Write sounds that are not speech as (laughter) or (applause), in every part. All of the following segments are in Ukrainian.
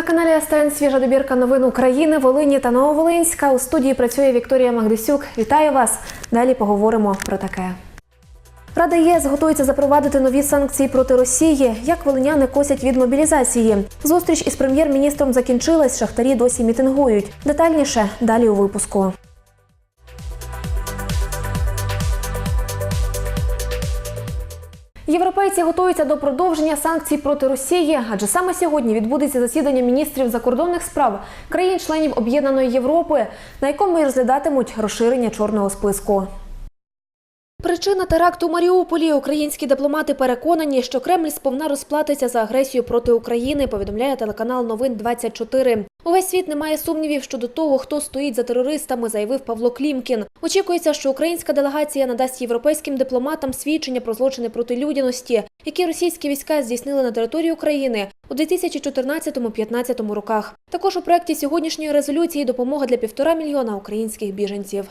На каналі СТН свіжа добірка новин України, Волині та Нововолинська. У студії працює Вікторія Магдисюк. Вітаю вас. Далі поговоримо про таке. Рада ЄС готується запровадити нові санкції проти Росії. Як волиняни косять від мобілізації? Зустріч із прем'єр-міністром закінчилась. Шахтарі досі мітингують. Детальніше далі у випуску. Європейці готуються до продовження санкцій проти Росії, адже саме сьогодні відбудеться засідання міністрів закордонних справ країн-членів Об'єднаної Європи, на якому і розглядатимуть розширення чорного списку. Причина теракту у Маріуполі. Українські дипломати переконані, що Кремль сповна розплатиться за агресію проти України. Повідомляє телеканал Новин 24 Увесь світ не має сумнівів щодо того, хто стоїть за терористами, заявив Павло Клімкін. Очікується, що українська делегація надасть європейським дипломатам свідчення про злочини проти людяності, які російські війська здійснили на території України у 2014-2015 роках. Також у проєкті сьогоднішньої резолюції допомога для півтора мільйона українських біженців.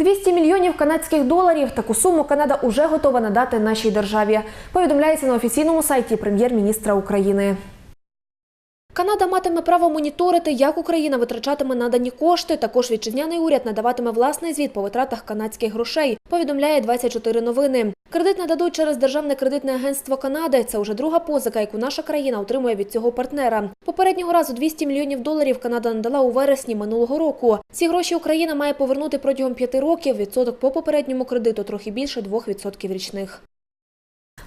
200 мільйонів канадських доларів. Таку суму Канада уже готова надати нашій державі. Повідомляється на офіційному сайті прем'єр-міністра України. Канада матиме право моніторити, як Україна витрачатиме надані кошти. Також вітчизняний уряд надаватиме власний звіт по витратах канадських грошей. Повідомляє 24 новини. Кредит нададуть через Державне кредитне агентство Канади. Це вже друга позика, яку наша країна отримує від цього партнера. Попереднього разу 200 мільйонів доларів Канада надала у вересні минулого року. Ці гроші Україна має повернути протягом п'яти років. Відсоток по попередньому кредиту трохи більше 2% річних.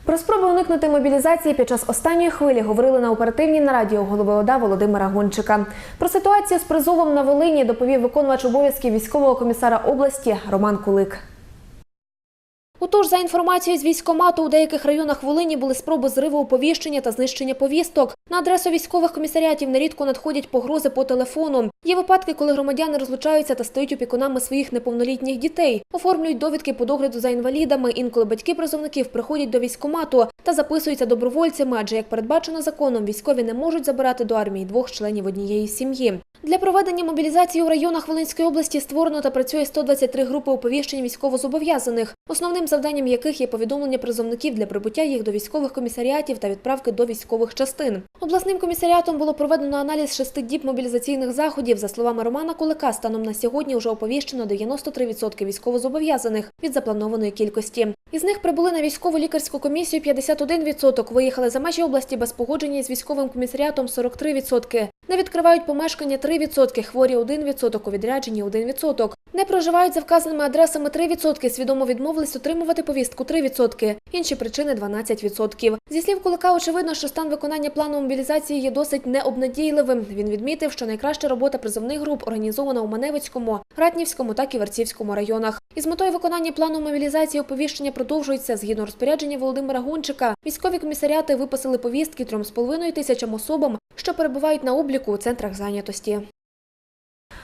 Про спроби уникнути мобілізації під час останньої хвилі говорили на оперативній нараді у голови ОДА Володимира Гончика. Про ситуацію з призовом на Волині доповів виконувач обов'язків військового комісара області Роман Кулик. Отож, за інформацією з військкомату, у деяких районах Волині були спроби зриву оповіщення та знищення повісток. На адресу військових комісаріатів нерідко надходять погрози по телефону. Є випадки, коли громадяни розлучаються та стають опікунами своїх неповнолітніх дітей, оформлюють довідки по догляду за інвалідами. Інколи батьки призовників приходять до військкомату та записуються добровольцями, адже як передбачено законом, військові не можуть забирати до армії двох членів однієї сім'ї. Для проведення мобілізації у районах Волинської області створено та працює 123 групи оповіщень військовозобов'язаних, основним завданням яких є повідомлення призовників для прибуття їх до військових комісаріатів та відправки до військових частин. Обласним комісаріатом було проведено аналіз шести діб мобілізаційних заходів. За словами Романа Кулика, станом на сьогодні вже оповіщено 93% військовозобов'язаних від запланованої кількості. Із них прибули на військову лікарську комісію 51%, виїхали за межі області без погодження з військовим комісаріатом 43%. Не відкривають помешкання 3%, хворі 1%, у відрядженні 1%. Не проживають за вказаними адресами 3%, свідомо відмовились отримувати повістку 3%, інші причини 12%. Зі слів Кулика, очевидно, що стан виконання плану мобілізації є досить необнадійливим. Він відмітив, що найкраща робота призовних груп організована у Маневицькому, Ратнівському та Ківерцівському районах. Із метою виконання плану мобілізації оповіщення продовжується. Згідно розпорядження Володимира Гунчика, військові комісаріати виписали повістки 3,5 тисячам особам, що перебувають на обліку у центрах зайнятості.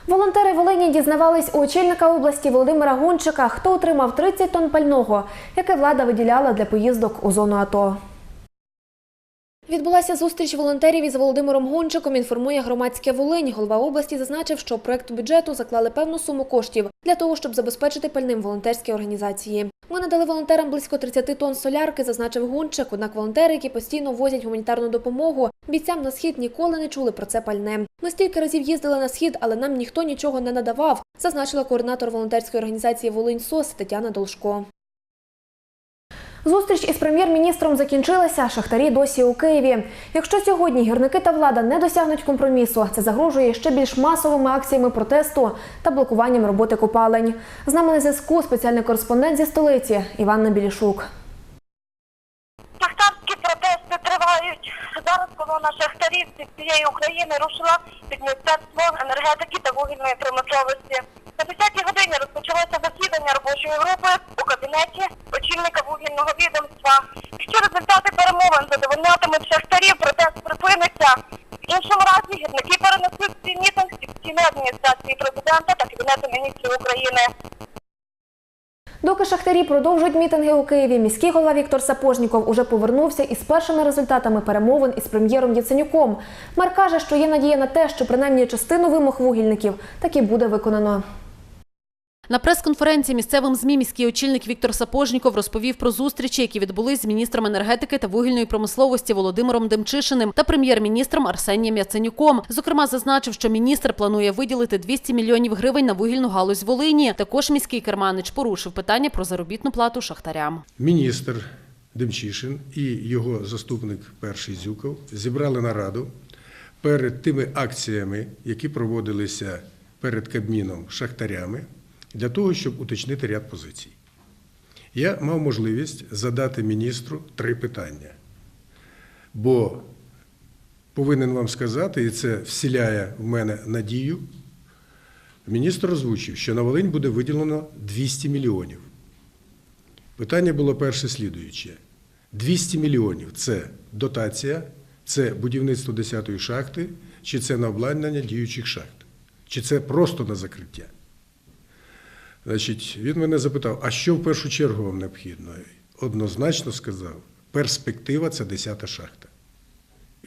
Волонтери Волині дізнавались у очільника області Володимира Гунчика, хто отримав 30 тонн пального, яке влада виділяла для поїздок у зону АТО. Відбулася зустріч волонтерів із Володимиром Гончиком. Інформує громадське Волинь. Голова області зазначив, що проекту бюджету заклали певну суму коштів для того, щоб забезпечити пальним волонтерські організації. Ми надали волонтерам близько 30 тонн солярки, зазначив Гончик. Однак волонтери, які постійно возять гуманітарну допомогу, бійцям на схід ніколи не чули про це пальне. Ми стільки разів їздили на схід, але нам ніхто нічого не надавав, зазначила координатор волонтерської організації Волинь СОС Тетяна Должко. Зустріч із прем'єр-міністром закінчилася. Шахтарі досі у Києві. Якщо сьогодні гірники та влада не досягнуть компромісу, це загрожує ще більш масовими акціями протесту та блокуванням роботи копалень. З нами на зв'язку спеціальний кореспондент зі столиці Іванна Білішук. Шахтарські протести тривають. Зараз колона шахтарів зі всієї України рушила під Міністерство енергетики та вугільної промисловості. На 10 годині розпочалося засідання робочої групи у кабінеті очільника вугільного відомства. Якщо результати перемовин задовольнятимуть шахтарів, протест припиниться. В іншому разі гірники перенесуть свій мітинг під стіни адміністрації президента та кабінету міністрів України. Доки шахтарі продовжують мітинги у Києві, міський голова Віктор Сапожніков уже повернувся із першими результатами перемовин із прем'єром Яценюком. Мер каже, що є надія на те, що принаймні частину вимог вугільників таки буде виконано. На прес-конференції місцевим ЗМІ міський очільник Віктор Сапожніков розповів про зустрічі, які відбулись з міністром енергетики та вугільної промисловості Володимиром Демчишиним та прем'єр-міністром Арсенієм Яценюком. Зокрема, зазначив, що міністр планує виділити 200 мільйонів гривень на вугільну галузь Волині. Також міський керманич порушив питання про заробітну плату шахтарям. Міністр Демчишин і його заступник перший Зюков зібрали нараду перед тими акціями, які проводилися перед Кабміном шахтарями, для того, щоб уточнити ряд позицій. Я мав можливість задати міністру три питання. Бо повинен вам сказати, і це вселяє в мене надію. Міністр озвучив, що на Волинь буде виділено 200 мільйонів. Питання було перше слідуюче. 200 мільйонів це дотація, це будівництво 10-ї шахти, чи це на обладнання діючих шахт, чи це просто на закриття. Значить, він мене запитав, а що в першу чергу вам необхідно? Однозначно сказав, перспектива це 10-та шахта.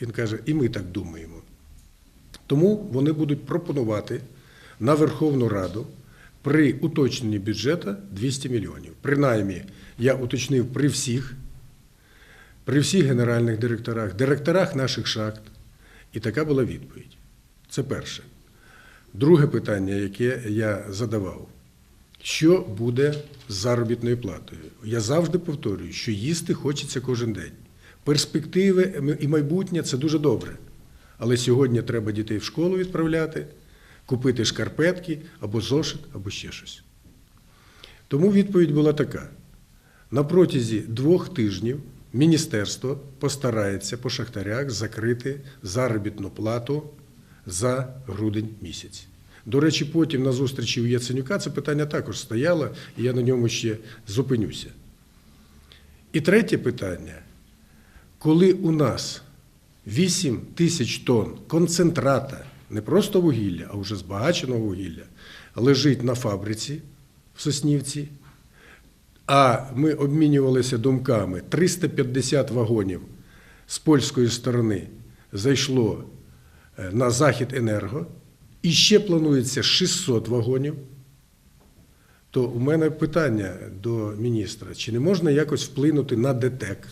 Він каже, і ми так думаємо. Тому вони будуть пропонувати на Верховну Раду при уточненні бюджету 200 мільйонів. Принаймні, я уточнив при всіх, при всіх генеральних директорах, директорах наших шахт. І така була відповідь. Це перше. Друге питання, яке я задавав. Що буде з заробітною платою? Я завжди повторюю, що їсти хочеться кожен день. Перспективи і майбутнє це дуже добре. Але сьогодні треба дітей в школу відправляти, купити шкарпетки або зошит, або ще щось. Тому відповідь була така: на протязі двох тижнів міністерство постарається по шахтарях закрити заробітну плату за грудень місяць. До речі, потім на зустрічі у Яценюка це питання також стояло, і я на ньому ще зупинюся. І третє питання. Коли у нас 8 тисяч тонн концентрата, не просто вугілля, а вже збагаченого вугілля, лежить на фабриці в Соснівці, а ми обмінювалися думками, 350 вагонів з польської сторони зайшло е, на Захід Енерго, і ще планується 600 вагонів, то у мене питання до міністра, чи не можна якось вплинути на ДТЕК?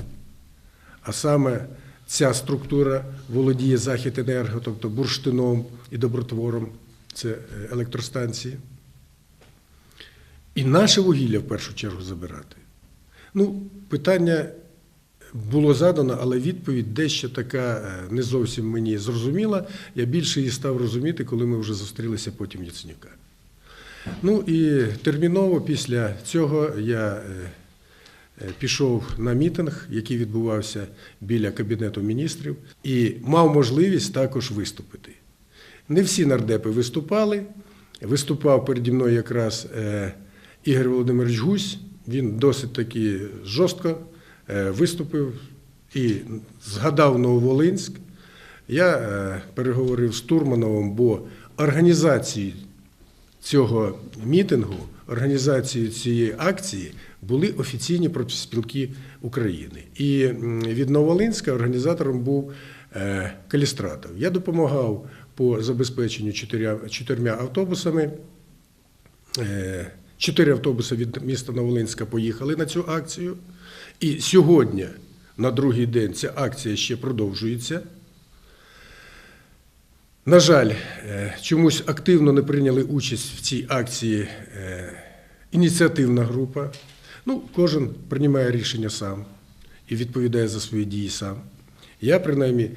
А саме ця структура володіє Західенерго, тобто бурштином і добротвором, це е, електростанції. І наше вугілля в першу чергу забирати. Ну, питання було задано, але відповідь дещо така е, не зовсім мені зрозуміла. Я більше її став розуміти, коли ми вже зустрілися потім Яценюка. Ну і терміново після цього я е, е, пішов на мітинг, який відбувався біля Кабінету міністрів, і мав можливість також виступити. Не всі нардепи виступали. Виступав переді мною якраз Ігор Володимирович Гусь. Він досить таки жорстко виступив і згадав Нововолинськ. Я е, переговорив з Турмановим, бо організації цього мітингу, організації цієї акції були офіційні профспілки України. І від Новолинська організатором був е, Калістратов. Я допомагав по забезпеченню чотирма автобусами. Е, Чотири автобуси від міста Новолинська поїхали на цю акцію. І сьогодні, на другий день, ця акція ще продовжується. На жаль, е, чомусь активно не прийняли участь в цій акції е, ініціативна група. Ну, кожен приймає рішення сам і відповідає за свої дії сам. Я, принаймні,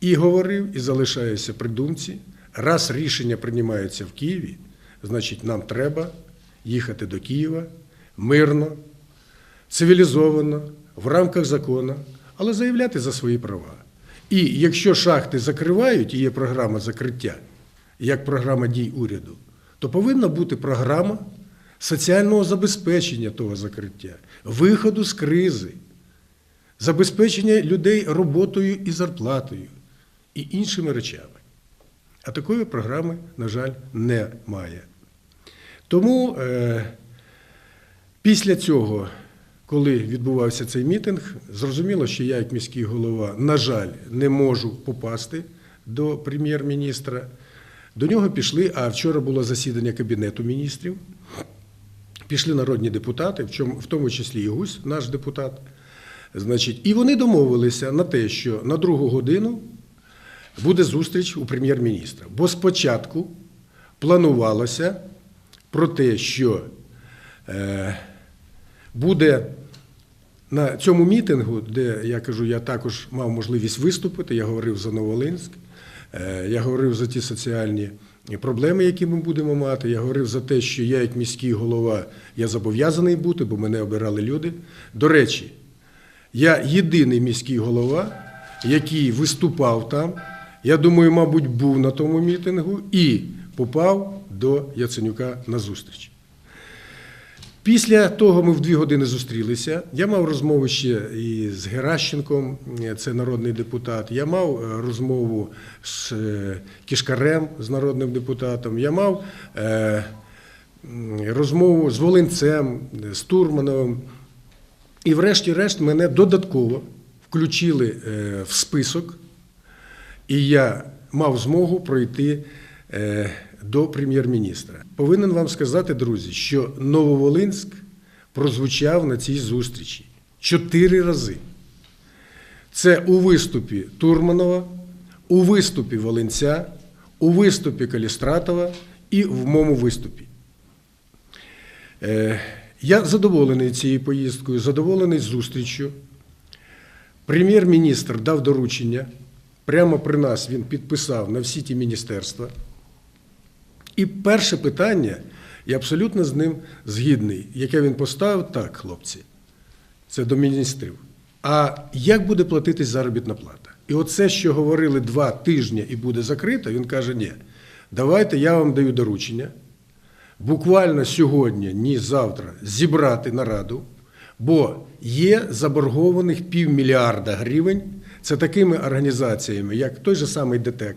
і говорив, і залишаюся при думці. Раз рішення приймаються в Києві, значить, нам треба їхати до Києва мирно, цивілізовано, в рамках закону, але заявляти за свої права. І якщо шахти закривають, і є програма закриття, як програма дій уряду, то повинна бути програма соціального забезпечення того закриття, виходу з кризи, забезпечення людей роботою і зарплатою і іншими речами. А такої програми, на жаль, немає. Тому е, після цього, коли відбувався цей мітинг, зрозуміло, що я, як міський голова, на жаль, не можу попасти до прем'єр-міністра. До нього пішли, а вчора було засідання Кабінету міністрів. пішли народні депутати, в, тому числі і Гусь, наш депутат. Значить, і вони домовилися на те, що на другу годину буде зустріч у прем'єр-міністра. Бо спочатку планувалося про те, що е, буде на цьому мітингу, де я кажу, я також мав можливість виступити, я говорив за Новолинськ, е, я говорив за ті соціальні проблеми, які ми будемо мати. Я говорив за те, що я, як міський голова, я зобов'язаний бути, бо мене обирали люди. До речі, я єдиний міський голова, який виступав там. Я думаю, мабуть, був на тому мітингу і попав до Яценюка на зустріч. Після того ми в дві години зустрілися. Я мав розмову ще і з Геращенком, це народний депутат. Я мав е, розмову з е, Кішкарем, з народним депутатом. Я мав е, розмову з Волинцем, з Турмановим. І врешті-решт мене додатково включили е, в список, і я мав змогу пройти е, до прем'єр-міністра. Повинен вам сказати, друзі, що Нововолинськ прозвучав на цій зустрічі чотири рази. Це у виступі Турманова, у виступі Волинця, у виступі Калістратова і в моєму виступі. Е, Я задоволений цією поїздкою, задоволений зустріччю. Прем'єр-міністр дав доручення. Прямо при нас він підписав на всі ті міністерства. І перше питання, я абсолютно з ним згідний, яке він поставив, так, хлопці, це до міністрів. А як буде платитись заробітна плата? І оце, що говорили два тижні і буде закрито, він каже: ні, давайте я вам даю доручення буквально сьогодні, ні завтра, зібрати нараду, бо є заборгованих півмільярда гривень. Це такими організаціями, як той же самий ДТЕК.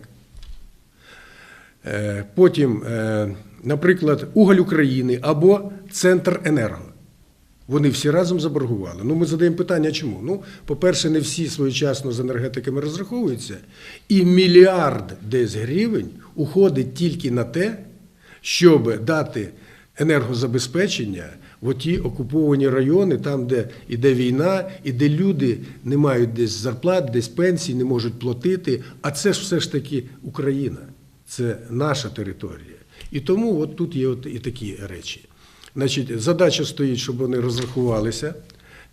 Е, Потім, е, наприклад, Уголь України або Центр Енерго. Вони всі разом заборгували. Ну, ми задаємо питання, чому? Ну, по-перше, не всі своєчасно з енергетиками розраховуються, і мільярд десь гривень уходить тільки на те, щоб дати енергозабезпечення в ті окуповані райони, там, де іде війна, і де люди не мають десь зарплат, десь пенсій, не можуть платити. А це ж все ж таки Україна, це наша територія. І тому от тут є от і такі речі. Значить, задача стоїть, щоб вони розрахувалися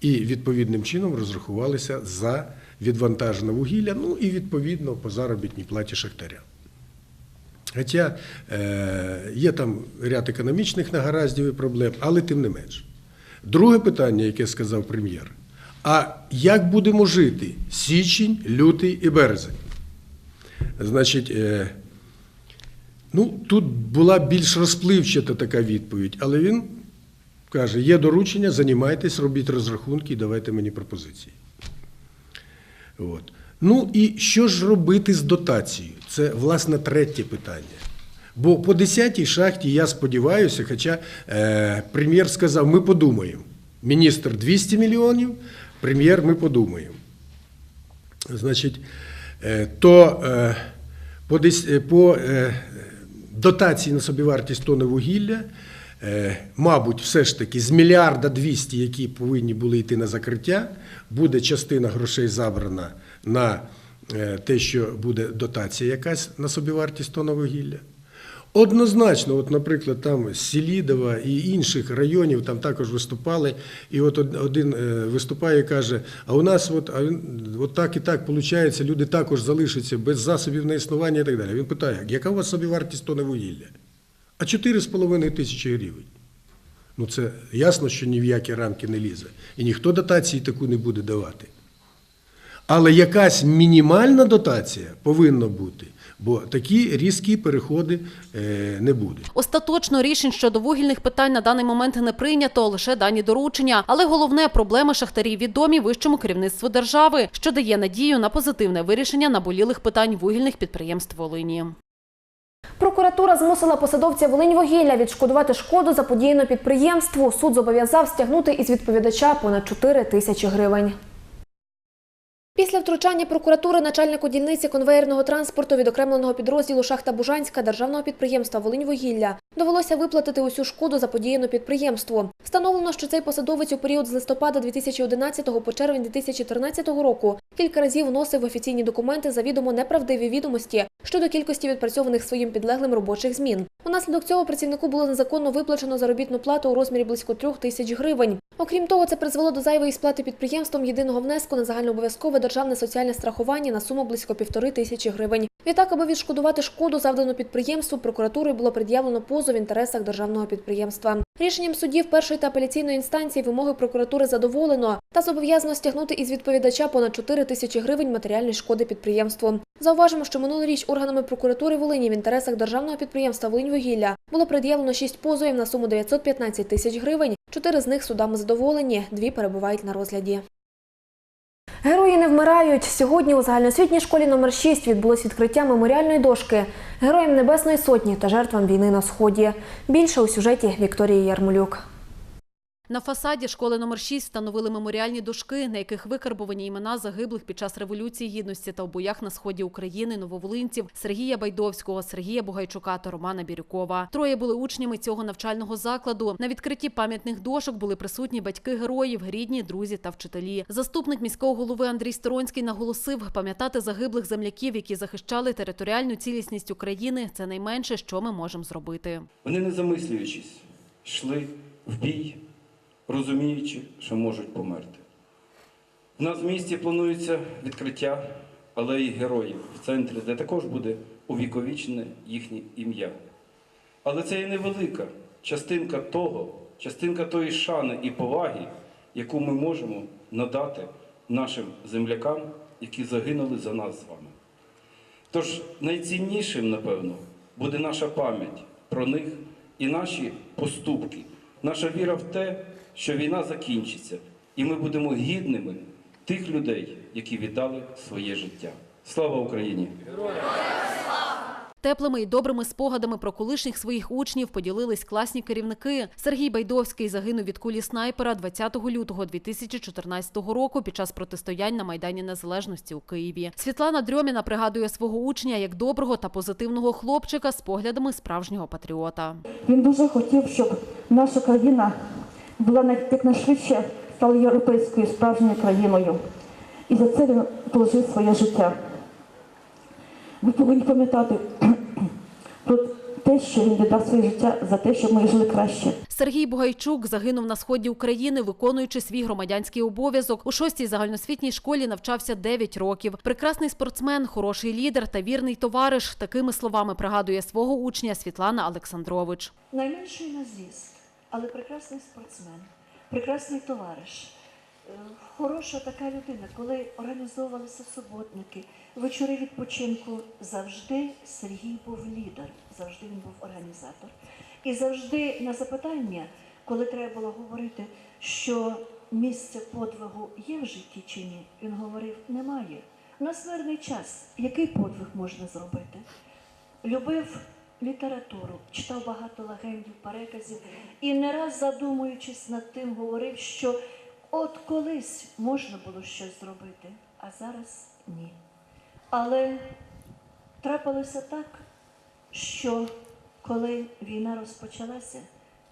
і відповідним чином розрахувалися за відвантажене вугілля, ну і відповідно по заробітній платі шахтаря. Хоча е, є там ряд економічних нагараздів і проблем, але тим не менш. Друге питання, яке сказав прем'єр: а як будемо жити січень, лютий і березень? Значить, е, ну, тут була більш розпливчата така відповідь, але він каже: є доручення, займайтесь, робіть розрахунки і давайте мені пропозиції. От. Ну і що ж робити з дотацією? Це, власне, третє питання. Бо по 10-й шахті я сподіваюся, хоча е, прем'єр сказав, ми подумаємо. Міністр 200 мільйонів, прем'єр ми подумаємо. Значить, е, то е, по, е, по е, дотації на собівартість тони вугілля, е, мабуть, все ж таки з мільярда 200, які повинні були йти на закриття, буде частина грошей забрана на е, те, що буде дотація якась на собівартість тонни вугілля. Однозначно, от, наприклад, там Селідова і інших районів там також виступали. І от один е, виступає і каже: а у нас от, от так і так виходить, люди також залишаться без засобів на існування і так далі. Він питає, яка у вас собівартість тони вугілля? А 4,5 тисячі гривень. Ну це ясно, що ні в які рамки не лізе. І ніхто дотації таку не буде давати. Але якась мінімальна дотація повинна бути, бо такі різкі переходи е, не буде. Остаточно рішень щодо вугільних питань на даний момент не прийнято, лише дані доручення. Але головне проблеми шахтарів відомі вищому керівництву держави, що дає надію на позитивне вирішення наболілих питань вугільних підприємств Волині. Прокуратура змусила посадовця Волиньвугілля відшкодувати шкоду заподіяну підприємству. Суд зобов'язав стягнути із відповідача понад 4 тисячі гривень. Після втручання прокуратури начальнику дільниці конвеєрного транспорту відокремленого підрозділу Шахта Бужанська державного підприємства Волиньвугілля довелося виплатити усю шкоду заподіяну підприємству. Встановлено, що цей посадовець у період з листопада 2011 по червень 2014 року кілька разів вносив в офіційні документи завідомо неправдиві відомості щодо кількості відпрацьованих своїм підлеглим робочих змін. Унаслідок цього працівнику було незаконно виплачено заробітну плату у розмірі близько трьох тисяч гривень. Окрім того, це призвело до зайвої сплати підприємством єдиного внеску на загальнообов'язкове державне соціальне страхування на суму близько півтори тисячі гривень. Відтак, аби відшкодувати шкоду, завдану підприємству, прокуратурою було пред'явлено позов в інтересах державного підприємства. Рішенням судів першої та апеляційної інстанції вимоги прокуратури задоволено та зобов'язано стягнути із відповідача понад 4 тисячі гривень матеріальної шкоди підприємству. Зауважимо, що минулоріч органами прокуратури Волині в інтересах державного підприємства Волиньвугілля було пред'явлено 6 позовів на суму 915 тисяч гривень. Чотири з них судами задоволені, дві перебувають на розгляді. Герої не вмирають. Сьогодні у загальноосвітній школі номер 6 відбулось відкриття меморіальної дошки Героям Небесної Сотні та жертвам війни на Сході. Більше у сюжеті Вікторії Ярмолюк. На фасаді школи номер 6 встановили меморіальні дошки, на яких викарбовані імена загиблих під час революції гідності та у боях на сході України нововолинців Сергія Байдовського, Сергія Бугайчука та Романа Бірюкова. Троє були учнями цього навчального закладу. На відкритті пам'ятних дошок були присутні батьки героїв, рідні, друзі та вчителі. Заступник міського голови Андрій Сторонський наголосив, пам'ятати загиблих земляків, які захищали територіальну цілісність України. Це найменше, що ми можемо зробити. Вони не замислюючись, йшли в бій, розуміючи, що можуть померти. У нас в місті планується відкриття алеї героїв в центрі, де також буде увіковічне їхнє ім'я. Але це є невелика частинка того, частинка тої шани і поваги, яку ми можемо надати нашим землякам, які загинули за нас з вами. Тож найціннішим, напевно, буде наша пам'ять про них і наші поступки, наша віра в те, що війна закінчиться, і ми будемо гідними тих людей, які віддали своє життя. Слава Україні! Теплими і добрими спогадами про колишніх своїх учнів поділились класні керівники. Сергій Байдовський загинув від кулі снайпера 20 лютого 2014 року під час протистоянь на Майдані Незалежності у Києві. Світлана Дрьоміна пригадує свого учня як доброго та позитивного хлопчика з поглядами справжнього патріота. Він дуже хотів, щоб наша країна була на- якнайшвидше стала європейською справжньою країною. І за це він положив своє життя. Ми повинні пам'ятати (clears throat) про те, що він віддав своє життя за те, щоб ми жили краще. Сергій Бугайчук загинув на сході України, виконуючи свій громадянський обов'язок. У шостій загальноосвітній школі навчався 9 років. Прекрасний спортсмен, хороший лідер та вірний товариш. Такими словами пригадує свого учня Світлана Олександрович. Найменший на з'їзд, але прекрасний спортсмен, прекрасний товариш, е, хороша така людина, коли організовувалися суботники, вечори відпочинку, завжди Сергій був лідер, завжди він був організатор. І завжди на запитання, коли треба було говорити, що місце подвигу є в житті чи ні, він говорив, немає. У нас мирний час, який подвиг можна зробити? любив літературу, читав багато легендів, переказів і не раз задумуючись над тим, говорив, що от колись можна було щось зробити, а зараз ні. Але трапилося так, що коли війна розпочалася,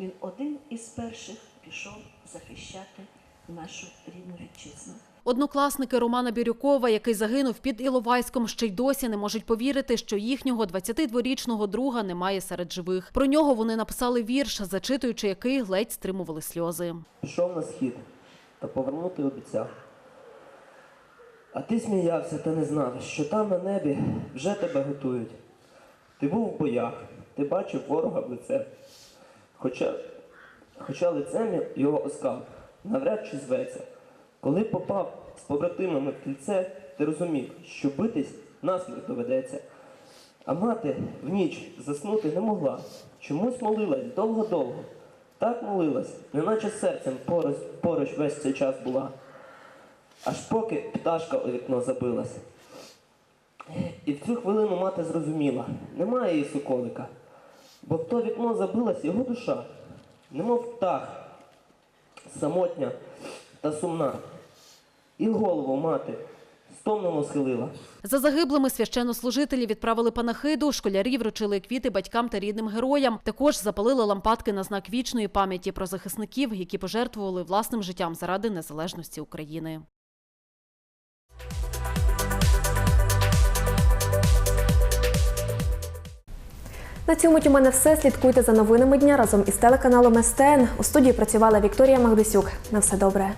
він один із перших пішов захищати нашу рідну вітчизну. Однокласники Романа Бірюкова, який загинув під Іловайськом, ще й досі не можуть повірити, що їхнього 22-річного друга немає серед живих. Про нього вони написали вірш, зачитуючи який ледь стримували сльози. Пішов на схід та повернути обіцяв. А ти сміявся та не знав, що там на небі вже тебе готують. Ти був в боях, ти бачив ворога в лице. Хоча, хоча лицем його оскал навряд чи зветься. Коли попав з побратимами в кільце, ти розумів, що битись насмерть доведеться. А мати в ніч заснути не могла. Чомусь молилась довго-довго. Так молилась, неначе серцем поруч, поруч весь цей час була. Аж поки пташка у вікно забилась. І в цю хвилину мати зрозуміла, немає її соколика, бо в то вікно забилась його душа, немов птах, самотня та сумна. І голову мати стомлено схилила. За загиблими священнослужителі відправили панахиду, школярі вручили квіти батькам та рідним героям. Також запалили лампадки на знак вічної пам'яті про захисників, які пожертвували власним життям заради незалежності України. На цьому у мене все. Слідкуйте за новинами дня разом із телеканалом СТН. У студії працювала Вікторія Магдисюк. На все добре.